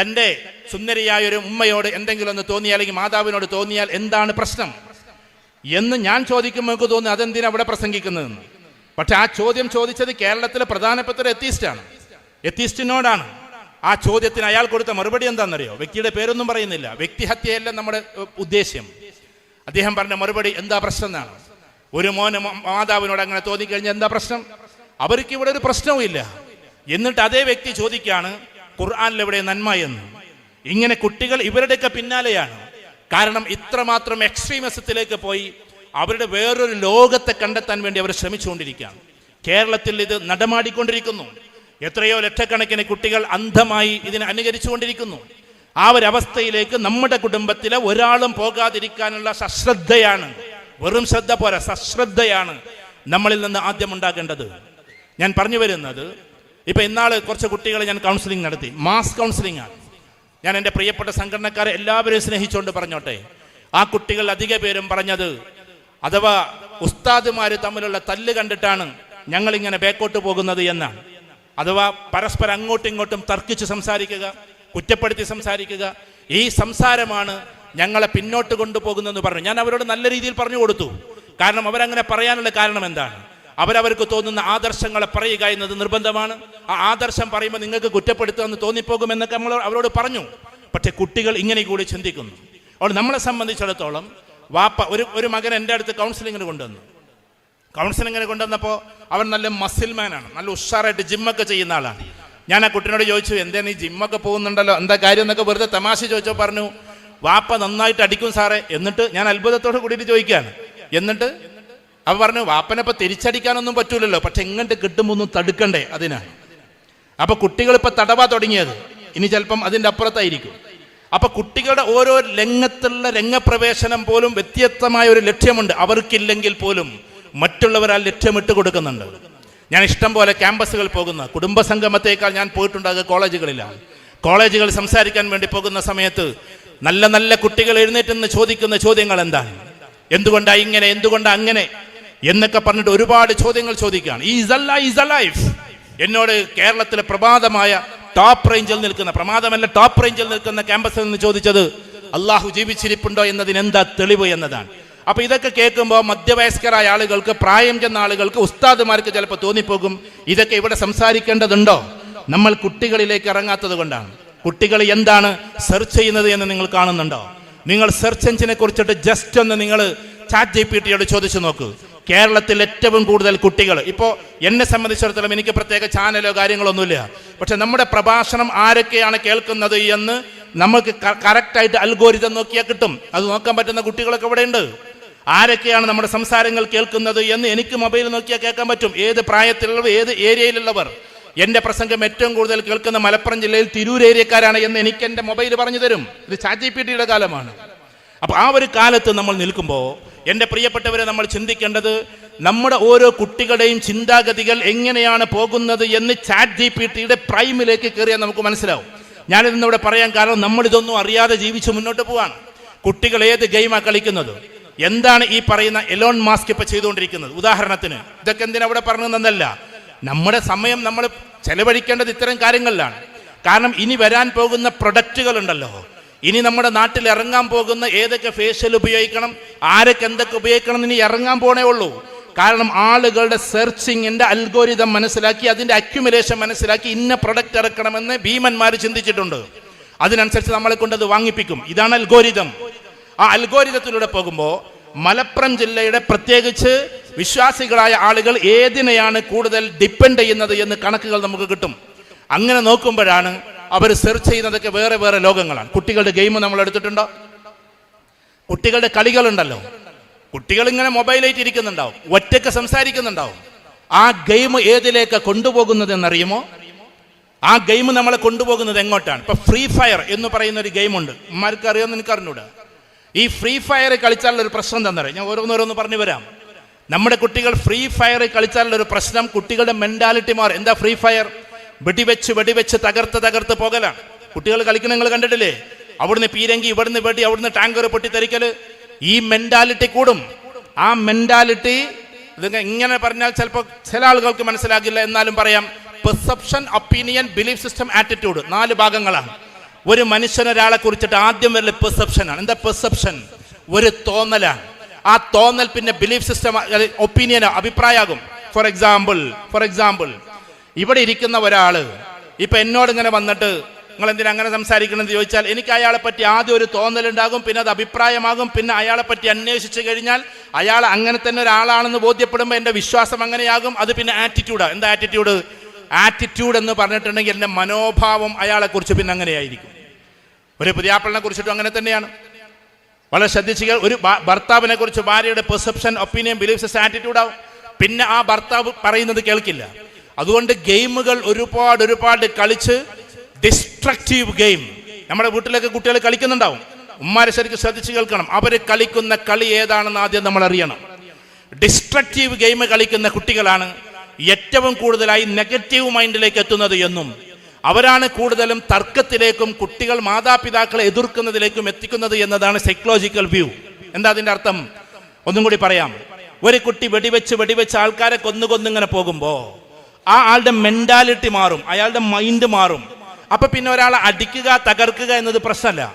തന്റെ സുന്ദരിയായ ഒരു ഉമ്മയോട് എന്തെങ്കിലും ഒന്ന് തോന്നിയാൽ അല്ലെങ്കിൽ മാതാവിനോട് തോന്നിയാൽ എന്താണ് പ്രശ്നം? എന്ന് ഞാൻ ചോദിക്കുമ്പോൾ എനിക്ക് തോന്നുന്നു അതെന്തിനാ അവിടെ പ്രസംഗിക്കുന്നതെന്ന്. പക്ഷെ ആ ചോദ്യം ചോദിച്ചത് കേരളത്തിലെ പ്രധാനപ്പെട്ട ഒരു എത്തീസ്റ്റാണ് എത്തീസ്റ്റിനോടാണ് ആ ചോദ്യത്തിന് അയാൾ കൊടുത്ത മറുപടി എന്താണെന്നറിയോ? വ്യക്തിയുടെ പേരൊന്നും പറയുന്നില്ല. വ്യക്തിഹത്യയല്ല നമ്മുടെ ഉദ്ദേശ്യം. അദ്ദേഹം പറഞ്ഞ മറുപടി എന്താ പ്രശ്നം എന്നാണ്. ഒരു മോന് മാതാവിനോട് അങ്ങനെ തോന്നിക്കഴിഞ്ഞാൽ എന്താ പ്രശ്നം? അവർക്ക് ഇവിടെ ഒരു പ്രശ്നവും ഇല്ല. എന്നിട്ട് അതേ വ്യക്തി ചോദിക്കുകയാണ് ഖുർആാനിൽ എവിടെ നന്മ എന്ന്? ഇങ്ങനെ കുട്ടികൾ ഇവരുടെയൊക്കെ പിന്നാലെയാണ്. കാരണം ഇത്രമാത്രം എക്സ്ട്രീമിസത്തിലേക്ക് പോയി അവരുടെ വേറൊരു ലോകത്തെ കണ്ടെത്താൻ വേണ്ടി അവർ ശ്രമിച്ചുകൊണ്ടിരിക്കുകയാണ്. കേരളത്തിൽ ഇത് നടമാടിക്കൊണ്ടിരിക്കുന്നു. എത്രയോ ലക്ഷക്കണക്കിന് കുട്ടികൾ അന്ധമായി ഇതിനെ അനുകരിച്ചുകൊണ്ടിരിക്കുന്നു. ആ ഒരു അവസ്ഥയിലേക്ക് നമ്മുടെ കുടുംബത്തിലെ ഒരാളും പോകാതിരിക്കാനുള്ള സശ്രദ്ധയാണ്. വെറും ശ്രദ്ധ പോരാ സശ്രദ്ധയാണ് നമ്മളിൽ നിന്ന് ആദ്യം ഉണ്ടാകേണ്ടത്. ഞാൻ പറഞ്ഞു വരുന്നത് ഇപ്പൊ ഇന്നാൾ കുറച്ച് കുട്ടികളെ ഞാൻ കൗൺസിലിംഗ് നടത്തി. മാസ് കൗൺസിലിംഗ് ആണ്. ഞാൻ എന്റെ പ്രിയപ്പെട്ട സംഘടനക്കാരെ എല്ലാവരെയും സ്നേഹിച്ചുകൊണ്ട് പറഞ്ഞോട്ടെ. ആ കുട്ടികൾ അധിക പേരും പറഞ്ഞത് അഥവാ ഉസ്താദുമാർ തമ്മിലുള്ള തല്ല് കണ്ടിട്ടാണ് ഞങ്ങളിങ്ങനെ ബേക്കോട്ട് പോകുന്നത് എന്നാണ്. അഥവാ പരസ്പരം അങ്ങോട്ടും ഇങ്ങോട്ടും തർക്കിച്ച് സംസാരിക്കുക കുറ്റപ്പെടുത്തി സംസാരിക്കുക ഈ സംസാരമാണ് ഞങ്ങളെ പിന്നോട്ട് കൊണ്ടുപോകുന്നതെന്ന് പറഞ്ഞു. ഞാൻ അവരോട് നല്ല രീതിയിൽ പറഞ്ഞു കൊടുത്തു. കാരണം അവരങ്ങനെ പറയാനുള്ള കാരണം എന്താണ്? അവരവർക്ക് തോന്നുന്ന ആദർശങ്ങളെ പറയുക എന്നത് നിർബന്ധമാണ്. ആ ആദർശം പറയുമ്പോൾ നിങ്ങൾക്ക് കുറ്റപ്പെടുത്തുമെന്ന് തോന്നിപ്പോകുമെന്നൊക്കെ നമ്മൾ അവരോട് പറഞ്ഞു. പക്ഷെ കുട്ടികൾ ഇങ്ങനെ കൂടി ചിന്തിക്കുന്നു. അതുകൊണ്ട് നമ്മളെ സംബന്ധിച്ചിടത്തോളം വാപ്പ ഒരു ഒരു മകൻ എന്റെ അടുത്ത് കൗൺസിലിങ്ങിന് കൊണ്ടുവന്നു. കൗൺസിലിങ്ങിന് കൊണ്ടുവന്നപ്പോൾ അവൻ നല്ല മസിൽമാനാണ് നല്ല ഉഷാറായിട്ട് ജിമ്മൊക്കെ ചെയ്യുന്ന ആളാണ്. ഞാൻ ആ കുട്ടിനോട് ചോദിച്ചു എന്തേ നീ ജിമ്മൊക്കെ പോകുന്നുണ്ടല്ലോ? എന്താ കാര്യം? എന്നൊക്കെ വെറുതെ തമാശ ചോദിച്ചോ പറഞ്ഞു വാപ്പ നന്നായിട്ട് അടിക്കും സാറേ. എന്നിട്ട് ഞാൻ അത്ഭുതത്തോട് കൂടിയിട്ട് ചോദിക്കുകയാണ്. എന്നിട്ട് അവ പറഞ്ഞു വാപ്പനെപ്പോൾ തിരിച്ചടിക്കാനൊന്നും പറ്റൂലല്ലോ. പക്ഷെ എങ്ങോട്ട് കിട്ടുമ്പോൾ തടുക്കണ്ടേ അതിനാണ് അപ്പോൾ കുട്ടികൾ ഇപ്പോൾ തടവാ തുടങ്ങിയത്. ഇനി ചിലപ്പം അതിന്റെ അപ്പുറത്തായിരിക്കും. അപ്പോൾ കുട്ടികളുടെ ഓരോ രംഗത്തുള്ള രംഗപ്രവേശനം പോലും വ്യത്യസ്തമായ ഒരു ലക്ഷ്യമുണ്ട്. അവർക്കില്ലെങ്കിൽ പോലും മറ്റുള്ളവർ ആ ലക്ഷ്യമിട്ട് കൊടുക്കുന്നുണ്ട്. ഞാൻ ഇഷ്ടം പോലെ ക്യാമ്പസുകൾ പോകുന്ന കുടുംബ സംഗമത്തേക്കാൾ ഞാൻ പോയിട്ടുണ്ടാകുക കോളേജുകളിലാണ്. കോളേജുകൾ സംസാരിക്കാൻ വേണ്ടി പോകുന്ന സമയത്ത് നല്ല നല്ല കുട്ടികൾ എഴുന്നേറ്റെന്ന് ചോദിക്കുന്ന ചോദ്യങ്ങൾ എന്താണ്? എന്തുകൊണ്ടാ ഇങ്ങനെ എന്തുകൊണ്ടാ അങ്ങനെ? എന്നൊക്കെ പറഞ്ഞിട്ട് ഒരുപാട് ചോദ്യങ്ങൾ ചോദിക്കുകയാണ്. ഈസ് അല്ല ഈസ് അ ലൈഫ് എന്നോട് കേരളത്തിലെ പ്രമാദമായ ടോപ്പ് റേഞ്ചിൽ നിൽക്കുന്ന പ്രമാദമല്ല ടോപ്പ് റേഞ്ചിൽ നിൽക്കുന്ന ക്യാമ്പസിൽ നിന്ന് ചോദിച്ചത് അള്ളാഹു ജീവിച്ചിരിപ്പുണ്ടോ? എന്നതിന് എന്താ തെളിവ് എന്നതാണ്. അപ്പൊ ഇതൊക്കെ കേൾക്കുമ്പോൾ മധ്യവയസ്കരായ ആളുകൾക്ക് പ്രായം ചെന്ന ആളുകൾക്ക് ഉസ്താദുമാർക്ക് ചിലപ്പോൾ തോന്നിപ്പോകും. ഇതൊക്കെ ഇവിടെ സംസാരിക്കേണ്ടതുണ്ടോ? നമ്മൾ കുട്ടികളിലേക്ക് ഇറങ്ങാത്തത് കൊണ്ടാണ്. കുട്ടികൾ എന്താണ് സെർച്ച് ചെയ്യുന്നത് എന്ന് നിങ്ങൾ കാണുന്നുണ്ടോ? നിങ്ങൾ സെർച്ച് എഞ്ചിനെ കുറിച്ചിട്ട് ജസ്റ്റ് ഒന്ന് നിങ്ങൾ ചാറ്റ് ജി പി ടിയോട് ചോദിച്ചു നോക്ക്. കേരളത്തിൽ ഏറ്റവും കൂടുതൽ കുട്ടികൾ. ഇപ്പോൾ എന്നെ സംബന്ധിച്ചിടത്തോളം എനിക്ക് പ്രത്യേക ചാനലോ കാര്യങ്ങളൊന്നുമില്ല. പക്ഷെ നമ്മുടെ പ്രഭാഷണം ആരൊക്കെയാണ് കേൾക്കുന്നത് എന്ന് നമുക്ക് കറക്റ്റായിട്ട് അൽഗോരിതം നോക്കിയാൽ കിട്ടും. അത് നോക്കാൻ പറ്റുന്ന കുട്ടികളൊക്കെ ഇവിടെ ഉണ്ട് ആരൊക്കെയാണ് നമ്മുടെ സംസാരങ്ങൾ കേൾക്കുന്നത് എന്ന് എനിക്ക് മൊബൈൽ നോക്കിയാൽ കേൾക്കാൻ പറ്റും. ഏത് പ്രായത്തിലുള്ളവർ ഏത് ഏരിയയിലുള്ളവർ? എന്റെ പ്രസംഗം ഏറ്റവും കൂടുതൽ കേൾക്കുന്ന മലപ്പുറം ജില്ലയിൽ തിരൂർ ഏരിയക്കാരാണ് എന്ന് എനിക്ക് എന്റെ മൊബൈൽ പറഞ്ഞു തരും. ഇത് ചാറ്റ് പി ടിയുടെ കാലമാണ്. അപ്പോൾ ആ ഒരു കാലത്ത് നമ്മൾ നിൽക്കുമ്പോൾ എന്റെ പ്രിയപ്പെട്ടവരെ നമ്മൾ ചിന്തിക്കേണ്ടത് നമ്മുടെ ഓരോ കുട്ടികളുടെയും ചിന്താഗതികൾ എങ്ങനെയാണ് പോകുന്നത് എന്ന് ചാറ്റ് ജി പി ടിയുടെ പ്രൈമിലേക്ക് കയറിയാൽ നമുക്ക് മനസ്സിലാവും. ഞാനിതിന്നിവിടെ പറയാൻ കാരണം നമ്മളിതൊന്നും അറിയാതെ ജീവിച്ച് മുന്നോട്ട് പോവാണ്. കുട്ടികൾ ഏത് ഗെയിമാണ് കളിക്കുന്നത്? എന്താണ് ഈ പറയുന്ന എലോൺ മാസ്ക് ഇപ്പൊ ചെയ്തുകൊണ്ടിരിക്കുന്നത്? ഉദാഹരണത്തിന് ഇതൊക്കെ എന്തിനാ ഇവിടെ പറഞ്ഞതെന്നല്ല. നമ്മുടെ സമയം നമ്മൾ ചെലവഴിക്കേണ്ടത് ഇത്തരം കാര്യങ്ങളിലാണ്. കാരണം ഇനി വരാൻ പോകുന്ന പ്രൊഡക്റ്റുകൾ ഉണ്ടല്ലോ. ഇനി നമ്മുടെ നാട്ടിൽ ഇറങ്ങാൻ പോകുന്ന ഏതൊക്കെ ഫേഷ്യൽ ഉപയോഗിക്കണം ആരൊക്കെ എന്തൊക്കെ ഉപയോഗിക്കണം ഇനി ഇറങ്ങാൻ പോണേ ഉള്ളൂ. കാരണം ആളുകളുടെ സെർച്ചിങ്ങിന്റെ അൽഗോരിതം മനസ്സിലാക്കി അതിന്റെ അക്യുമുലേഷൻ മനസ്സിലാക്കി ഇന്ന പ്രൊഡക്റ്റ് ഇറക്കണമെന്ന് ഭീമന്മാർ ചിന്തിച്ചിട്ടുണ്ട്. അതിനനുസരിച്ച് നമ്മളെ കൊണ്ട് അത് വാങ്ങിപ്പിക്കും. ഇതാണ് അൽഗോരിതം ആ അൽഗോരിതത്തിലൂടെ പോകുമ്പോൾ മലപ്പുറം ജില്ലയുടെ പ്രത്യേകിച്ച് വിശ്വാസികളായ ആളുകൾ ഏതിനെയാണ് കൂടുതൽ ഡിപ്പെൻഡ് ചെയ്യുന്നത് എന്ന് കണക്കുകൾ നമുക്ക് കിട്ടും. അങ്ങനെ നോക്കുമ്പോഴാണ് അവർ സെർച്ച് ചെയ്യുന്നതൊക്കെ വേറെ വേറെ ലോകങ്ങളാണ്. കുട്ടികളുടെ ഗെയിം നമ്മൾ എടുത്തിട്ടുണ്ടോ? കുട്ടികളുടെ കളികളുണ്ടല്ലോ. കുട്ടികൾ ഇങ്ങനെ മൊബൈലായിട്ട് ഇരിക്കുന്നുണ്ടാവും. ഒറ്റയ്ക്ക് സംസാരിക്കുന്നുണ്ടാവും. ആ ഗെയിം ഏതിലേക്ക് കൊണ്ടുപോകുന്നത് എന്നറിയുമോ ആ ഗെയിം നമ്മളെ കൊണ്ടുപോകുന്നത് എങ്ങോട്ടാണ്? ഇപ്പൊ ഫ്രീ ഫയർ എന്ന് പറയുന്ന ഒരു ഗെയിമുണ്ട് ഉമ്മാർക്ക് അറിയാമെന്ന് എനിക്ക് അറിഞ്ഞൂടാ ഈ ഫ്രീ ഫയർ കളിച്ചാലുള്ള ഒരു പ്രശ്നം തന്നെ ഞാൻ ഓരോന്നോരോന്ന് പറഞ്ഞു വരാം. നമ്മുടെ കുട്ടികൾ ഫ്രീ ഫയർ കളിച്ചാലുള്ള ഒരു പ്രശ്നം കുട്ടികളുടെ മെന്റാലിറ്റി മാറും. എന്താ ഫ്രീ ഫയർ? വെടിവെച്ച് വെടിവെച്ച് തകർത്ത് തകർത്ത് പോകലാണ്. കുട്ടികൾ കളിക്കുന്ന നിങ്ങൾ കണ്ടിട്ടില്ലേ? അവിടുന്ന് പീരങ്കി ഇവിടുന്ന് വെടി അവിടുന്ന് ടാങ്കർ പൊട്ടിത്തെറിക്കൽ. ഈ മെന്റാലിറ്റി കൂടും. ആ മെന്റാലിറ്റി ഇങ്ങനെ പറഞ്ഞാൽ ചിലപ്പോൾ ചില ആളുകൾക്ക് മനസ്സിലാകില്ല. എന്നാലും പറയാം perception opinion belief system attitude നാല് ഭാഗങ്ങളാണ്. ഒരു മനുഷ്യൻ ഒരാളെ കുറിച്ചിട്ട് ആദ്യം വരൽ പെർസെപ്ഷൻ ആണ്. എന്താ പെർസെപ്ഷൻ ഒരു തോന്നലാണ്. ആ തോന്നൽ പിന്നെ ബിലീഫ് സിസ്റ്റം ഒപ്പീനിയൻ അഭിപ്രായമാകും. ഫോർ എക്സാമ്പിൾ ഫോർ എക്സാമ്പിൾ ഇവിടെ ഇരിക്കുന്ന ഒരാൾ ഇപ്പൊ എന്നോട് ഇങ്ങനെ വന്നിട്ട് നിങ്ങൾ എന്തിനാ അങ്ങനെ സംസാരിക്കണമെന്ന് ചോദിച്ചാൽ എനിക്ക് അയാളെ പറ്റി ആദ്യം ഒരു തോന്നലുണ്ടാകും പിന്നെ അത് അഭിപ്രായമാകും പിന്നെ അയാളെ പറ്റി അന്വേഷിച്ച് കഴിഞ്ഞാൽ അയാൾ അങ്ങനെ തന്നെ ഒരാളാണെന്ന് ബോധ്യപ്പെടുമ്പോൾ എന്റെ വിശ്വാസം അങ്ങനെയാകും അത് പിന്നെ ആറ്റിറ്റ്യൂഡാണ് എന്താ ആറ്റിറ്റ്യൂഡ് ആറ്റിറ്റ്യൂഡ് എന്ന് പറഞ്ഞിട്ടുണ്ടെങ്കിൽ എന്റെ മനോഭാവം അയാളെക്കുറിച്ച് പിന്നെ അങ്ങനെയായിരിക്കും. ഒരു പുതിയാപ്പിളിനെ കുറിച്ചിട്ടും അങ്ങനെ തന്നെയാണ്. വളരെ ശ്രദ്ധിച്ചു ഒരു ഭർത്താവിനെ കുറിച്ച് ഭാര്യയുടെ പെർസെപ്ഷൻ ഒപ്പീനിയൻ ബിലീഫ്സ് ആറ്റിറ്റ്യൂഡ് ആവും. പിന്നെ ആ ഭർത്താവ് പറയുന്നത് കേൾക്കില്ല. അതുകൊണ്ട് ഗെയിമുകൾ ഒരുപാട് ഒരുപാട് കളിച്ച് ഡിസ്ട്രക്റ്റീവ് ഗെയിം നമ്മുടെ വീട്ടിലൊക്കെ കുട്ടികൾ കളിക്കുന്നുണ്ടാവും. ഉമ്മാരെ ശരിക്കും ശ്രദ്ധിച്ച് കേൾക്കണം. അവർ കളിക്കുന്ന കളി ഏതാണെന്ന് ആദ്യം നമ്മൾ അറിയണം. ഡിസ്ട്രക്റ്റീവ് ഗെയിം കളിക്കുന്ന കുട്ടികളാണ് ഏറ്റവും കൂടുതലായി നെഗറ്റീവ് മൈൻഡിലേക്ക് എത്തുന്നത് എന്നും അവരാണ് കൂടുതലും തർക്കത്തിലേക്കും കുട്ടികൾ മാതാപിതാക്കളെ എതിർക്കുന്നതിലേക്കും എത്തിക്കുന്നത് എന്നതാണ് സൈക്കോളജിക്കൽ വ്യൂ എന്താ അതിന്റെ അർത്ഥം? ഒന്നും കൂടി പറയാം. ഒരു കുട്ടി വെടിവെച്ച് വെടിവെച്ച് ആൾക്കാരെ കൊന്നു കൊന്നിങ്ങനെ പോകുമ്പോ ആ ആളുടെ മെന്റാലിറ്റി മാറും അയാളുടെ മൈൻഡ് മാറും. അപ്പൊ പിന്നെ ഒരാളെ അടിക്കുക തകർക്കുക എന്നത് പ്രശ്നമല്ല.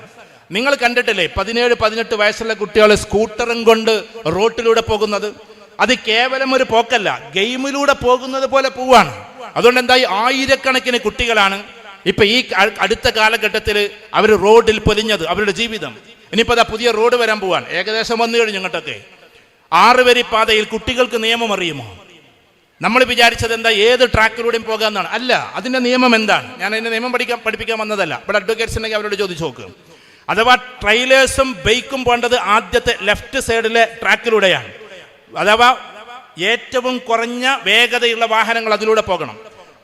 നിങ്ങൾ കണ്ടിട്ടില്ലേ പതിനേഴ് പതിനെട്ട് വയസ്സുള്ള കുട്ടികൾ സ്കൂട്ടറും കൊണ്ട് റോട്ടിലൂടെ പോകുന്നത്? അത് കേവലം ഒരു പോക്കല്ല. ഗെയിമിലൂടെ പോകുന്നത് പോലെ പോവാണ്. അതുകൊണ്ട് എന്തായി? ആയിരക്കണക്കിന് കുട്ടികളാണ് ഇപ്പൊ ഈ അടുത്ത കാലഘട്ടത്തിൽ അവർ റോഡിൽ പൊലിഞ്ഞത് അവരുടെ ജീവിതം. ഇനിയിപ്പോ അതാ പുതിയ റോഡ് വരാൻ പോവാൻ ഏകദേശം വന്നു കഴിഞ്ഞു ഇങ്ങോട്ടൊക്കെ. ആറുവരി പാതയിൽ കുട്ടികൾക്ക് നിയമം അറിയുമോ? നമ്മൾ വിചാരിച്ചത് എന്താ? ഏത് ട്രാക്കിലൂടെയും പോകാമെന്നാണ്. അല്ല അതിന്റെ നിയമം എന്താണ്? ഞാൻ അതിന്റെ നിയമം പഠിക്കാൻ പഠിപ്പിക്കാൻ വന്നതല്ല. ഇവിടെ അഡ്വക്കേറ്റ്സ് ഉണ്ടെങ്കിൽ അവരോട് ചോദിച്ചു നോക്കും. അഥവാ ട്രെയിലേഴ്സും ബൈക്കും പോകേണ്ടത് ആദ്യത്തെ ലെഫ്റ്റ് സൈഡിലെ ട്രാക്കിലൂടെയാണ് അഥവാ ഏറ്റവും കുറഞ്ഞ വേഗതയുള്ള വാഹനങ്ങൾ അതിലൂടെ പോകണം.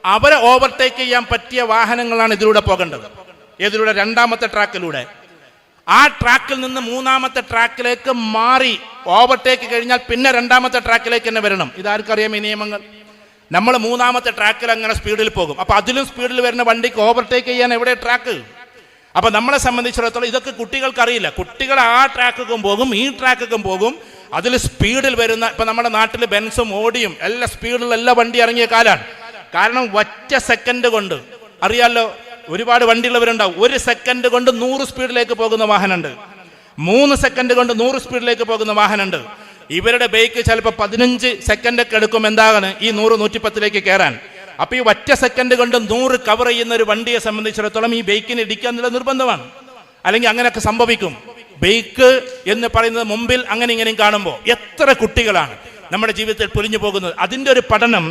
അവരെ ഓവർടേക്ക് ചെയ്യാൻ പറ്റിയ വാഹനങ്ങളാണ് ഇതിലൂടെ പോകേണ്ടത്. ഇതിലൂടെ രണ്ടാമത്തെ ട്രാക്കിലൂടെ. ആ ട്രാക്കിൽ നിന്ന് മൂന്നാമത്തെ ട്രാക്കിലേക്ക് മാറി ഓവർടേക്ക് കഴിഞ്ഞാൽ പിന്നെ രണ്ടാമത്തെ ട്രാക്കിലേക്ക് തന്നെ വരണം. ഇതാർക്കറിയാം ഈ നിയമങ്ങൾ? നമ്മൾ മൂന്നാമത്തെ ട്രാക്കിൽ അങ്ങനെ സ്പീഡിൽ പോകും. അപ്പൊ അതിലും സ്പീഡിൽ വരുന്ന വണ്ടിക്ക് ഓവർടേക്ക് ചെയ്യാൻ എവിടെ ട്രാക്ക് അപ്പൊ നമ്മളെ സംബന്ധിച്ചിടത്തോളം ഇതൊക്കെ കുട്ടികൾക്ക് അറിയില്ല കുട്ടികൾ ആ ട്രാക്കും പോകും ഈ ട്രാക്കും പോകും. അതിൽ സ്പീഡിൽ വരുന്ന ഇപ്പൊ നമ്മുടെ നാട്ടിൽ ബെൻസും ഓടിയും എല്ലാ സ്പീഡിൽ എല്ലാ വണ്ടി ഇറങ്ങിയ കാലാണ്. കാരണം ഒറ്റ സെക്കൻഡ് കൊണ്ട് അറിയാലോ ഒരുപാട് വണ്ടിയുള്ളവരുണ്ടാവും. ഒരു സെക്കൻഡ് കൊണ്ട് നൂറ് സ്പീഡിലേക്ക് പോകുന്ന വാഹനമുണ്ട്. മൂന്ന് സെക്കൻഡ് കൊണ്ട് നൂറ് സ്പീഡിലേക്ക് പോകുന്ന വാഹനമുണ്ട്. ഇവരുടെ ബൈക്ക് ചിലപ്പോൾ പതിനഞ്ച് സെക്കൻഡൊക്കെ എടുക്കും എന്താണ് ഈ നൂറ് നൂറ്റിപ്പത്തിലേക്ക് കയറാൻ. അപ്പൊ ഈ ഒറ്റ സെക്കൻഡ് കൊണ്ട് നൂറ് കവർ ചെയ്യുന്ന ഒരു വണ്ടിയെ സംബന്ധിച്ചിടത്തോളം ഈ ബൈക്കിന് എന്നുള്ള നിർബന്ധമാണ്. അല്ലെങ്കിൽ അങ്ങനെയൊക്കെ സംഭവിക്കും. ബൈക്ക് എന്ന് പറയുന്നത് മുമ്പിൽ അങ്ങനെ ഇങ്ങനെയും കാണുമ്പോൾ എത്ര കുട്ടികളാണ് നമ്മുടെ ജീവിതത്തിൽ പൊലിഞ്ഞു പോകുന്നത്. അതിന്റെ ഒരു പഠനം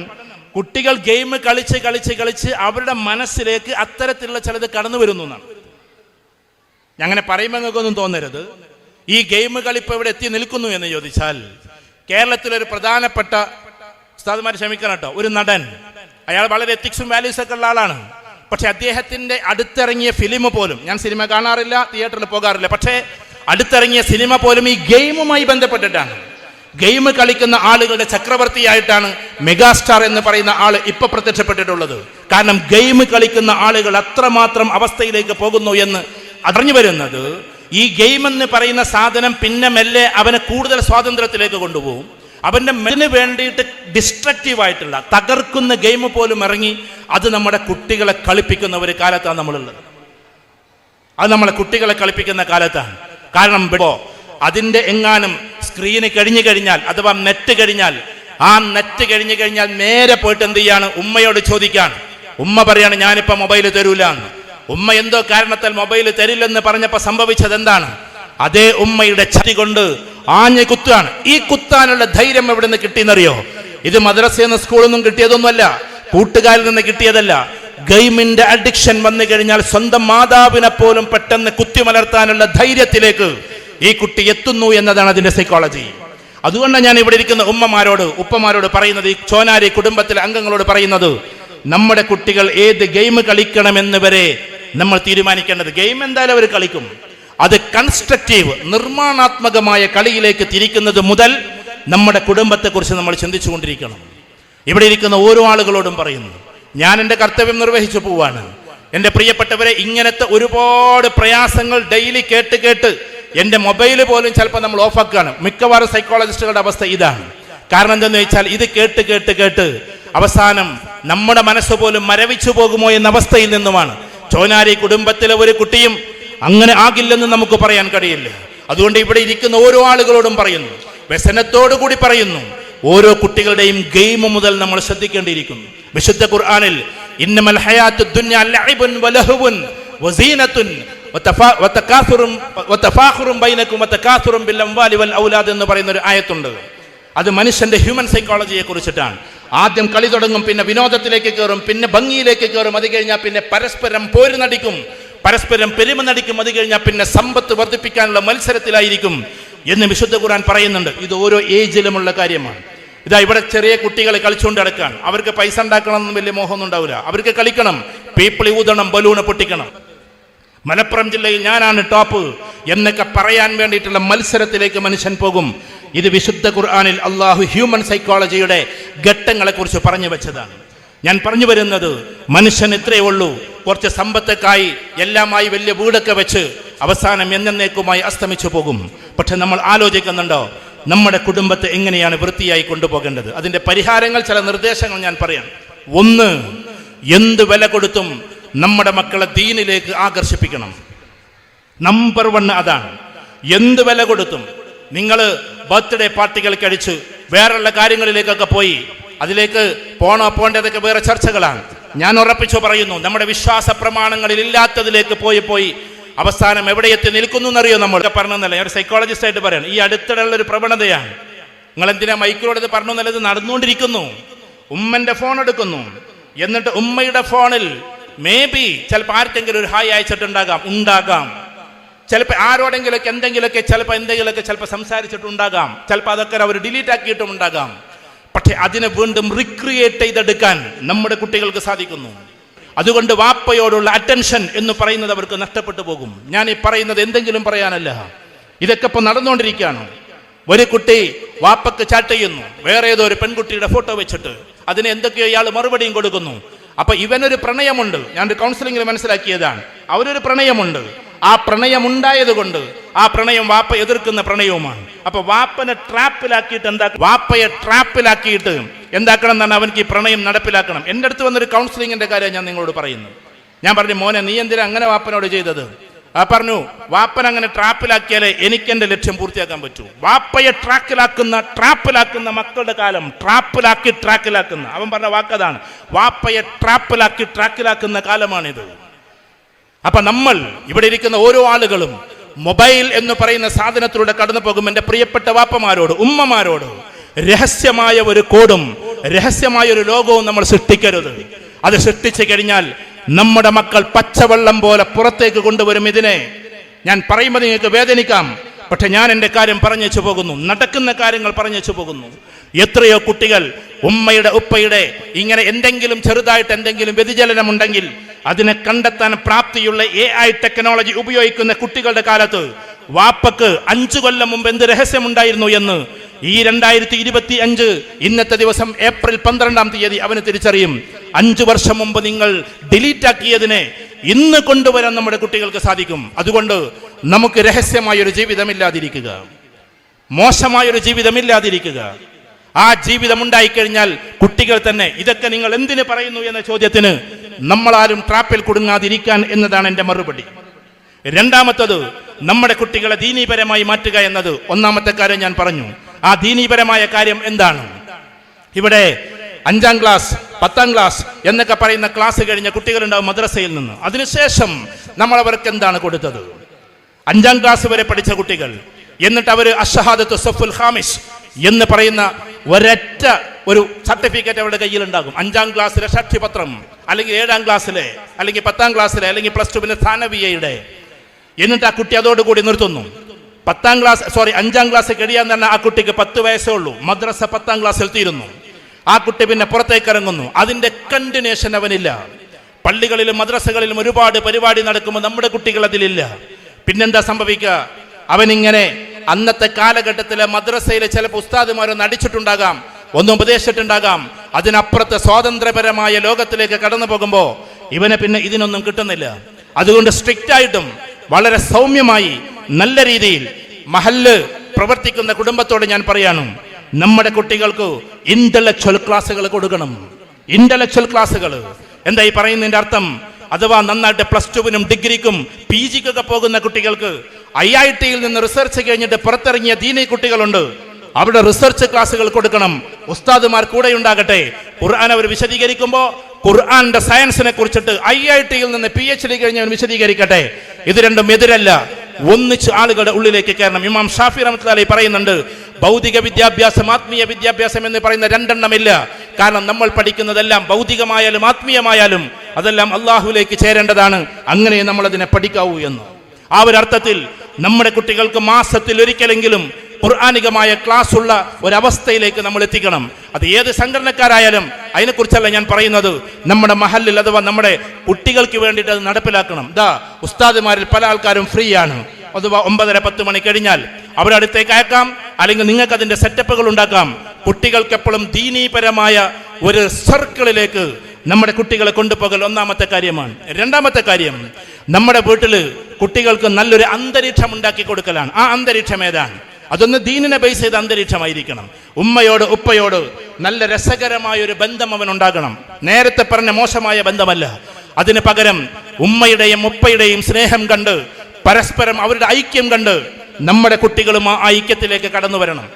കുട്ടികൾ ഗെയിം കളിച്ച് കളിച്ച് കളിച്ച് അവരുടെ മനസ്സിലേക്ക് അത്തരത്തിലുള്ള ചിലത് കടന്നു വരുന്നു എന്നാണ്. അങ്ങനെ പറയുമ്പോൾ നിങ്ങൾക്കൊന്നും തോന്നരുത്. ഈ ഗെയിം കളിപ്പ് ഇവിടെ എത്തി നിൽക്കുന്നു എന്ന് ചോദിച്ചാൽ കേരളത്തിലൊരു പ്രധാനപ്പെട്ട ഉസ്താദ്മാർ ക്ഷമിക്കണം കേട്ടോ ഒരു നടൻ. അയാൾ വളരെ എത്തിക്സും വാല്യൂസ് ഒക്കെ ഉള്ള ആളാണ്. പക്ഷെ അദ്ദേഹത്തിന്റെ അടുത്തിറങ്ങിയ ഫിലിം പോലും ഞാൻ സിനിമ കാണാറില്ല തിയേറ്ററിൽ പോകാറില്ല. പക്ഷേ അടുത്തിറങ്ങിയ സിനിമ പോലും ഈ ഗെയിമുമായി ബന്ധപ്പെട്ടിട്ടാണ്. ഗെയിം കളിക്കുന്ന ആളുകളുടെ ചക്രവർത്തിയായിട്ടാണ് മെഗാസ്റ്റാർ എന്ന് പറയുന്ന ആൾ ഇപ്പൊ പ്രത്യക്ഷപ്പെട്ടിട്ടുള്ളത്. കാരണം ഗെയിം കളിക്കുന്ന ആളുകൾ അത്രമാത്രം അവസ്ഥയിലേക്ക് പോകുന്നു എന്ന് അറിഞ്ഞു വരുന്നത് ഈ ഗെയിം എന്ന് പറയുന്ന സാധനം പിന്നെ മെല്ലെ അവനെ കൂടുതൽ സ്വാതന്ത്ര്യത്തിലേക്ക് കൊണ്ടുപോകും. അവന്റെ മെല്ലിന് വേണ്ടിയിട്ട് ഡിസ്ട്രക്റ്റീവ് ആയിട്ടുള്ള തകർക്കുന്ന ഗെയിം പോലും ഇറങ്ങി അത് നമ്മുടെ കുട്ടികളെ കളിപ്പിക്കുന്ന ഒരു കാലത്താണ് നമ്മളുള്ളത്. അത് നമ്മളെ കുട്ടികളെ കളിപ്പിക്കുന്ന കാലത്താണ്. കാരണം ഇപ്പോ അതിന്റെ എങ്ങാനും സ്ക്രീന് കഴിഞ്ഞു കഴിഞ്ഞാൽ അഥവാ നെറ്റ് കഴിഞ്ഞാൽ ആ നെറ്റ് കഴിഞ്ഞു കഴിഞ്ഞാൽ നേരെ പോയിട്ട് എന്ത് ചെയ്യാണ്? ഉമ്മയോട് ചോദിക്കാൻ. ഉമ്മ പറയാണ് ഞാനിപ്പോ മൊബൈൽ തരൂല എന്ന്. ഉമ്മ എന്തോ കാരണത്താൽ മൊബൈൽ തരില്ലെന്ന് പറഞ്ഞപ്പോ സംഭവിച്ചത് എന്താണ്? അതേ ഉമ്മയുടെ ചതി കൊണ്ട് ആഞ്ഞ് കുത്താണ് ഈ കുത്താനുള്ള ധൈര്യം എവിടെ നിന്ന് കിട്ടിയെന്നറിയോ? ഇത് മദ്രസയിൽ നിന്ന് സ്കൂളിൽ നിന്നും കിട്ടിയതൊന്നുമല്ല. കൂട്ടുകാരിൽ നിന്ന് കിട്ടിയതല്ല. ഗെയിമിന്റെ അഡിക്ഷൻ വന്നു കഴിഞ്ഞാൽ സ്വന്തം മാതാവിനെ പോലും പെട്ടെന്ന് കുത്തിമലർത്താനുള്ള ധൈര്യത്തിലേക്ക് ഈ കുട്ടി എത്തുന്നു എന്നതാണ് അതിന്റെ സൈക്കോളജി അതുകൊണ്ടാണ് ഞാൻ ഇവിടെ ഇരിക്കുന്ന ഉമ്മമാരോട് ഉപ്പമാരോട് പറയുന്നത് ഈ ചോനാരി കുടുംബത്തിലെ അംഗങ്ങളോട് പറയുന്നത് നമ്മുടെ കുട്ടികൾ ഏത് ഗെയിം കളിക്കണമെന്ന് വരെ നമ്മൾ തീരുമാനിക്കേണ്ടത്. ഗെയിം എന്തായാലും അവർ കളിക്കും. അത് കൺസ്ട്രക്റ്റീവ് നിർമ്മാണാത്മകമായ കളിയിലേക്ക് തിരിക്കുന്നത് മുതൽ നമ്മുടെ കുടുംബത്തെക്കുറിച്ച് നമ്മൾ ചിന്തിച്ചുകൊണ്ടിരിക്കണം. ഇവിടെ ഇരിക്കുന്ന ഓരോ ആളുകളോടും പറയുന്നു ഞാൻ എന്റെ കർത്തവ്യം നിർവഹിച്ചു പോവാണ്. എന്റെ പ്രിയപ്പെട്ടവരെ ഇങ്ങനത്തെ ഒരുപാട് പ്രയാസങ്ങൾ ഡെയിലി കേട്ട് കേട്ട് എന്റെ മൊബൈൽ പോലും ചിലപ്പോൾ നമ്മൾ ഓഫാക്കുകയാണ് മിക്കവാറും സൈക്കോളജിസ്റ്റുകളുടെ അവസ്ഥ ഇതാണ്. കാരണം എന്തെന്ന് വെച്ചാൽ ഇത് കേട്ട് കേട്ട് കേട്ട് അവസാനം നമ്മുടെ മനസ്സ് പോലും മരവിച്ചു പോകുമോ എന്ന അവസ്ഥയിൽ നിന്നുമാണ്. ചോനാരി കുടുംബത്തിലെ ഒരു കുട്ടിയും അങ്ങനെ ആകില്ലെന്ന് നമുക്ക് പറയാൻ കഴിയില്ല. അതുകൊണ്ട് ഇവിടെ ഇരിക്കുന്ന ഓരോ ആളുകളോടും പറയുന്നു. വ്യസനത്തോടു കൂടി പറയുന്നു. ഓരോ കുട്ടികളുടെയും ഗെയിം മുതൽ നമ്മൾ ശ്രദ്ധിക്കേണ്ടിയിരിക്കുന്നു. വിശുദ്ധ ഖുർആനിൽ ഇന്നമൽ ഹയാത്തു ദുനിയ എന്ന് പറയുന്ന ഒരു ആയത്തുണ്ട്. അത് മനുഷ്യന്റെ ഹ്യൂമൻ സൈക്കോളജിയെ കുറിച്ചിട്ടാണ്. ആദ്യം കളി തുടങ്ങും പിന്നെ വിനോദത്തിലേക്ക് കയറും പിന്നെ ഭംഗിയിലേക്ക് കയറും അത് കഴിഞ്ഞാൽ പിന്നെ പരസ്പരം പോര് നടിക്കും. പരസ്പരം പെരുമ നടിക്കും അത് കഴിഞ്ഞാൽ പിന്നെ സമ്പത്ത് വർദ്ധിപ്പിക്കാനുള്ള മത്സരത്തിലായിരിക്കും എന്ന് വിശുദ്ധ ഖുർആൻ പറയുന്നുണ്ട്. ഇത് ഓരോ ഏജിലുമുള്ള കാര്യമാണ്. ഇതാ ഇവിടെ ചെറിയ കുട്ടികൾ കളിച്ചുകൊണ്ട് നടക്കാൻ അവർക്ക് പൈസ ഉണ്ടാക്കണം എന്ന് വലിയ മോഹമൊന്നും ഉണ്ടാവില്ല. അവർക്ക് കളിക്കണം. പീപ്പിൾ ഊതണം ബലൂണ് പൊട്ടിക്കണം. മലപ്പുറം ജില്ലയിൽ ഞാനാണ് ടോപ്പ് എന്നൊക്കെ പറയാൻ വേണ്ടിയിട്ടുള്ള മത്സരത്തിലേക്ക് മനുഷ്യൻ പോകും. ഇത് വിശുദ്ധ ഖുർആാനിൽ അള്ളാഹു ഹ്യൂമൻ സൈക്കോളജിയുടെ ഘട്ടങ്ങളെ കുറിച്ച് പറഞ്ഞു വെച്ചതാണ്. ഞാൻ പറഞ്ഞു വരുന്നത് മനുഷ്യൻ ഇത്രയേ ഉള്ളൂ. കുറച്ച് സമ്പത്തൊക്കായി എല്ലാമായി വലിയ വീടൊക്കെ വെച്ച് അവസാനം എന്നേക്കുമായി അസ്തമിച്ചു പോകും. പക്ഷെ നമ്മൾ ആലോചിക്കുന്നുണ്ടോ? നമ്മുടെ കുടുംബത്തെ എങ്ങനെയാണ് വൃത്തിയായി കൊണ്ടുപോകേണ്ടത്? അതിന്റെ പരിഹാരങ്ങൾ ചില നിർദ്ദേശങ്ങൾ ഞാൻ പറയാം. ഒന്ന് എന്ത് വില കൊടുത്തും നമ്മുടെ മക്കളെ ദീനിലേക്ക് ആകർഷിപ്പിക്കണം. നമ്പർ വൺ അതാണ്. എന്ത് വില കൊടുത്തും നിങ്ങൾ ബർത്ത്ഡേ പാർട്ടികൾ കഴിച്ച് വേറെയുള്ള കാര്യങ്ങളിലേക്കൊക്കെ പോയി അതിലേക്ക് പോണോ പോണ്ടതൊക്കെ വേറെ ചർച്ചകളാണ്. ഞാൻ ഉറപ്പിച്ചു പറയുന്നു നമ്മുടെ വിശ്വാസ പ്രമാണങ്ങളിൽ ഇല്ലാത്തതിലേക്ക് പോയി പോയി അവസാനം എവിടെ എത്തി നിൽക്കുന്നു എന്നറിയോ നമ്മൾ? പറഞ്ഞെന്നല്ല ഞാൻ ഒരു സൈക്കോളജിസ്റ്റ് ആയിട്ട് പറയാം ഈ അടുത്തിടെയുള്ള ഒരു പ്രവണതയാണ്. നിങ്ങൾ എന്തിനാ മൈക്കിലൂടെ ഇത് പറഞ്ഞു നല്ലത് നടന്നുകൊണ്ടിരിക്കുന്നു? ഉമ്മന്റെ ഫോൺ എടുക്കുന്നു. എന്നിട്ട് ഉമ്മയുടെ ഫോണിൽ മേ ബി ചിലപ്പോൾ ആർക്കെങ്കിലും ഒരു ഹായ് അയച്ചിട്ടുണ്ടാകാം ഉണ്ടാകാം. ചിലപ്പോൾ ആരോടെങ്കിലൊക്കെ എന്തെങ്കിലുമൊക്കെ ചിലപ്പോൾ എന്തെങ്കിലുമൊക്കെ ചിലപ്പോൾ സംസാരിച്ചിട്ടുണ്ടാകാം. ചിലപ്പോൾ അതൊക്കെ അവർ ഡിലീറ്റ് ആക്കിയിട്ടും ഉണ്ടാകാം പക്ഷെ അതിനെ വീണ്ടും റിക്രിയേറ്റ് ചെയ്തെടുക്കാൻ നമ്മുടെ കുട്ടികൾക്ക് സാധിക്കുന്നു. അതുകൊണ്ട് വാപ്പയോടുള്ള അറ്റൻഷൻ എന്ന് പറയുന്നത് അവർക്ക് നഷ്ടപ്പെട്ടു പോകും. ഞാൻ ഈ പറയുന്നത് എന്തെങ്കിലും പറയാനല്ല. ഇതൊക്കെ ഇപ്പൊ നടന്നുകൊണ്ടിരിക്കുകയാണ്. ഒരു കുട്ടി വാപ്പക്ക് ചാറ്റ് ചെയ്യുന്നു. വേറെ ഏതോ ഒരു പെൺകുട്ടിയുടെ ഫോട്ടോ വെച്ചിട്ട്. അതിന് എന്തൊക്കെയോ ഇയാൾ മറുപടിയും കൊടുക്കുന്നു. അപ്പൊ ഇവനൊരു പ്രണയമുണ്ട്. ഞാൻ ഒരു കൗൺസിലിംഗിൽ മനസ്സിലാക്കിയതാണ്. അവരൊരു പ്രണയമുണ്ട്. ആ പ്രണയമുണ്ടായത് കൊണ്ട് ആ പ്രണയം വാപ്പ എതിർക്കുന്ന പ്രണയവുമാണ്. അപ്പൊ വാപ്പനെ ട്രാപ്പിലാക്കിയിട്ട് എന്താ വാപ്പയെ ട്രാപ്പിലാക്കിയിട്ട് എന്താക്കണം എന്നാണ് അവർക്ക് ഈ പ്രണയം നടപ്പിലാക്കണം. എന്റെ അടുത്ത് വന്നൊരു കൗൺസിലിങ്ങിന്റെ കാര്യം ഞാൻ നിങ്ങളോട് പറയുന്നു. ഞാൻ പറഞ്ഞു മോനെ നീ എന്തിനാ അങ്ങനെ വാപ്പനോട് ചെയ്തത്? ആ പറഞ്ഞു വാപ്പൻ അങ്ങനെ ട്രാപ്പിലാക്കിയാലേ എനിക്ക് എന്റെ ലക്ഷ്യം പൂർത്തിയാക്കാൻ പറ്റൂ. വാപ്പയെ ട്രാക്കിലാക്കുന്ന ട്രാപ്പിലാക്കുന്ന മക്കളുടെ കാലം ട്രാപ്പിലാക്കി ട്രാക്കിലാക്കുന്ന. അവൻ പറഞ്ഞ വാക്കതാണ് വാപ്പയെ ട്രാപ്പിലാക്കി ട്രാക്കിലാക്കുന്ന കാലമാണിത്. അപ്പൊ നമ്മൾ ഇവിടെ ഇരിക്കുന്ന ഓരോ ആളുകളും മൊബൈൽ എന്ന് പറയുന്ന സാധനത്തിലൂടെ കടന്നു പോകും എന്റെ പ്രിയപ്പെട്ട വാപ്പമാരോട് ഉമ്മമാരോട്. രഹസ്യമായ ഒരു കോഡും രഹസ്യമായ ഒരു ലോകവും നമ്മൾ സൃഷ്ടിക്കരുത്. അത് സൃഷ്ടിച്ചു കഴിഞ്ഞാൽ നമ്മുടെ മക്കൾ പച്ചവെള്ളം പോലെ പുറത്തേക്ക് കൊണ്ടുവരും ഇതിനെ. ഞാൻ പറയുമ്പോൾ നിങ്ങൾക്ക് വേദനിക്കാം പക്ഷെ ഞാൻ എന്റെ കാര്യം പറഞ്ഞു പോകുന്നു നടക്കുന്ന കാര്യങ്ങൾ പറഞ്ഞു പോകുന്നു. എത്രയോ കുട്ടികൾ ഉമ്മയുടെ ഉപ്പയുടെ ഇങ്ങനെ എന്തെങ്കിലും ചെറുതായിട്ട് എന്തെങ്കിലും വ്യതിചലനം ഉണ്ടെങ്കിൽ അതിനെ കണ്ടെത്താൻ പ്രാപ്തിയുള്ള എ ഐ ടെക്നോളജി ഉപയോഗിക്കുന്ന കുട്ടികളുടെ കാലത്ത് വാപ്പക്ക് അഞ്ചു കൊല്ലം മുമ്പ് എന്ത് രഹസ്യമുണ്ടായിരുന്നു എന്ന് ഈ രണ്ടായിരത്തി ഇരുപത്തി അഞ്ച് ഇന്നത്തെ ദിവസം ഏപ്രിൽ പന്ത്രണ്ടാം തീയതി അവന് തിരിച്ചറിയും. അഞ്ചു വർഷം മുമ്പ് നിങ്ങൾ ഡിലീറ്റ് ആക്കിയതിനെ ഇന്ന് കൊണ്ടുവരാൻ നമ്മുടെ കുട്ടികൾക്ക് സാധിക്കും. അതുകൊണ്ട് നമുക്ക് രഹസ്യമായ ഒരു ജീവിതമില്ലാതിരിക്കുക. മോശമായൊരു ജീവിതമില്ലാതിരിക്കുക. ആ ജീവിതം ഉണ്ടായിക്കഴിഞ്ഞാൽ കുട്ടികൾ തന്നെ ഇതൊക്കെ നിങ്ങൾ എന്തിന് പറയുന്നു എന്ന ചോദ്യത്തിന് നമ്മളാരും ട്രാപ്പിൽ കുടുങ്ങാതിരിക്കാൻ എന്നതാണ് എന്റെ മറുപടി. രണ്ടാമത്തത് നമ്മുടെ കുട്ടികളെ ദീനീപരമായി മാറ്റുക എന്നത് ഒന്നാമത്തെ കാര്യം ഞാൻ പറഞ്ഞു. ആ ദീനീപരമായ കാര്യം എന്താണ്? ഇവിടെ അഞ്ചാം ക്ലാസ് പത്താം ക്ലാസ് എന്നൊക്കെ പറയുന്ന ക്ലാസ് കഴിഞ്ഞ കുട്ടികളുണ്ടാവും മദ്രസയിൽ നിന്ന്. അതിനുശേഷം നമ്മൾ അവർക്ക് എന്താണ് കൊടുത്തത്? അഞ്ചാം ക്ലാസ് വരെ പഠിച്ച കുട്ടികൾ. എന്നിട്ട് അവർ അഷഹാദത്ത് സഫുൽ ഹാമിഷ് എന്ന് പറയുന്ന ഒരൊറ്റ ഒരു സർട്ടിഫിക്കറ്റ് അവരുടെ കയ്യിൽ ഉണ്ടാകും അഞ്ചാം ക്ലാസ്സിലെ സാക്ഷ്യപത്രം അല്ലെങ്കിൽ ഏഴാം ക്ലാസ്സിലെ അല്ലെങ്കിൽ പത്താം ക്ലാസ്സിലെ അല്ലെങ്കിൽ പ്ലസ് ടുവിന്റെ സ്ഥാനവിയയുടെ. എന്നിട്ട് ആ കുട്ടി അതോടുകൂടി നിർത്തുന്നു. പത്താം ക്ലാസ് സോറി അഞ്ചാം ക്ലാസ് കഴിയാൻ തന്നെ ആ കുട്ടിക്ക് പത്ത് വയസ്സേ ഉള്ളൂ. മദ്രസ പത്താം ക്ലാസ്സിൽ തീരുന്നു. ആ കുട്ടി പിന്നെ പുറത്തേക്ക് ഇറങ്ങുന്നു. അതിന്റെ കണ്ടിന്യൂഷൻ അവനില്ല. പള്ളികളിലും മദ്രസകളിലും ഒരുപാട് പരിപാടി നടക്കുമ്പോൾ നമ്മുടെ കുട്ടികൾ അതിലില്ല. പിന്നെന്താ സംഭവിക്കുക? അവനിങ്ങനെ അന്നത്തെ കാലഘട്ടത്തിലെ മദ്രസയിലെ ചില ഉസ്താദുമാരൊന്ന് അടിച്ചിട്ടുണ്ടാകാം. ഒന്ന് ഉപദേശിച്ചിട്ടുണ്ടാകാം. അതിനപ്പുറത്തെ സ്വാതന്ത്ര്യപരമായ ലോകത്തിലേക്ക് കടന്നു പോകുമ്പോൾ ഇവനെ പിന്നെ ഇതിനൊന്നും കിട്ടുന്നില്ല. അതുകൊണ്ട് സ്ട്രിക്റ്റ് ആയിട്ടും വളരെ സൗമ്യമായി നല്ല രീതിയിൽ മഹല്ല് പ്രവർത്തിക്കുന്ന കുടുംബത്തോട് ഞാൻ പറയാനും നമ്മുടെ കുട്ടികൾക്ക് ഇന്റലക്ച്വൽ ക്ലാസ്സുകൾ കൊടുക്കണം. ഇന്റലക്ച്വൽ ക്ലാസ്സുകൾ എന്താ ഈ പറയുന്നതിന്റെ അർത്ഥം അഥവാ നന്നായിട്ട് പ്ലസ് ടുവിനും ഡിഗ്രിക്കും പി ജിക്കൊക്കെ പോകുന്ന കുട്ടികൾക്ക് ഐ ഐ ടിയിൽ നിന്ന് റിസർച്ച് കഴിഞ്ഞിട്ട് പുറത്തിറങ്ങിയ ദീനി കുട്ടികളുണ്ട്. അവിടെ റിസർച്ച് ക്ലാസ്സുകൾ കൊടുക്കണം. ഉസ്താദുമാർ കൂടെ ഉണ്ടാകട്ടെ ഖുർആൻ അവർ വിശദീകരിക്കുമ്പോൾ ഖുർആന്റെ സയൻസിനെ കുറിച്ചിട്ട് ഐ ഐ ടിയിൽ നിന്ന് പി എച്ച് ഡി കഴിഞ്ഞവൻ വിശദീകരിക്കട്ടെ. ഇത് രണ്ടും എതിരല്ല. ഒന്നിച്ച് ആളുകളുടെ ഉള്ളിലേക്ക് കയറണം. ഇമാം ഷാഫി റഹ്മത്തലി പറയുന്നുണ്ട് ഭൗതിക വിദ്യാഭ്യാസം ആത്മീയ വിദ്യാഭ്യാസം എന്ന് പറയുന്ന രണ്ടെണ്ണമില്ല. കാരണം നമ്മൾ പഠിക്കുന്നതെല്ലാം ഭൗതികമായാലും ആത്മീയമായാലും അതെല്ലാം അള്ളാഹുലേക്ക് ചേരേണ്ടതാണ്. അങ്ങനെ നമ്മൾ അതിനെ പഠിക്കാവൂ എന്ന്. ആ ഒരു അർത്ഥത്തിൽ നമ്മുടെ കുട്ടികൾക്ക് മാസത്തിൽ ഒരിക്കലെങ്കിലും ഖുർആാനികമായ ക്ലാസ് ഉള്ള ഒരവസ്ഥയിലേക്ക് നമ്മൾ എത്തിക്കണം അത് ഏത് സംഘടനക്കാരായാലും അതിനെക്കുറിച്ചല്ല ഞാൻ പറയുന്നത്. നമ്മുടെ മഹലിൽ അഥവാ നമ്മുടെ കുട്ടികൾക്ക് വേണ്ടിയിട്ട് അത് നടപ്പിലാക്കണം. ദാ ഉസ്താദുമാരിൽ പല ആൾക്കാരും ഫ്രീ ആണ് അഥവാ ഒമ്പതര പത്ത് മണി കഴിഞ്ഞാൽ അവരുടെ അടുത്തേക്ക് അയക്കാം. അല്ലെങ്കിൽ നിങ്ങൾക്ക് അതിന്റെ സെറ്റപ്പുകൾ ഉണ്ടാക്കാം. കുട്ടികൾക്ക് എപ്പോഴും ദീനീപരമായ ഒരു സർക്കിളിലേക്ക് നമ്മുടെ കുട്ടികളെ കൊണ്ടുപോകൽ ഒന്നാമത്തെ കാര്യമാണ്. രണ്ടാമത്തെ കാര്യം നമ്മുടെ വീട്ടിൽ കുട്ടികൾക്ക് നല്ലൊരു അന്തരീക്ഷം ഉണ്ടാക്കി കൊടുക്കലാണ്. ആ അന്തരീക്ഷം ഏതാണ്? അതൊന്ന് ദീനിനെ ബേസ് ചെയ്ത അന്തരീക്ഷമായിരിക്കണം. ഉമ്മയോട് ഉപ്പയോട് നല്ല രസകരമായ ഒരു ബന്ധം അവൻ ഉണ്ടാകണം. നേരത്തെ പറഞ്ഞ മോശമായ ബന്ധമല്ല. അതിന് പകരം ഉമ്മയുടെയും ഉപ്പയുടെയും സ്നേഹം കണ്ട് പരസ്പരം അവരുടെ ഐക്യം കണ്ട് നമ്മുടെ കുട്ടികളും ആ ഐക്യത്തിലേക്ക് കടന്നു വരണം.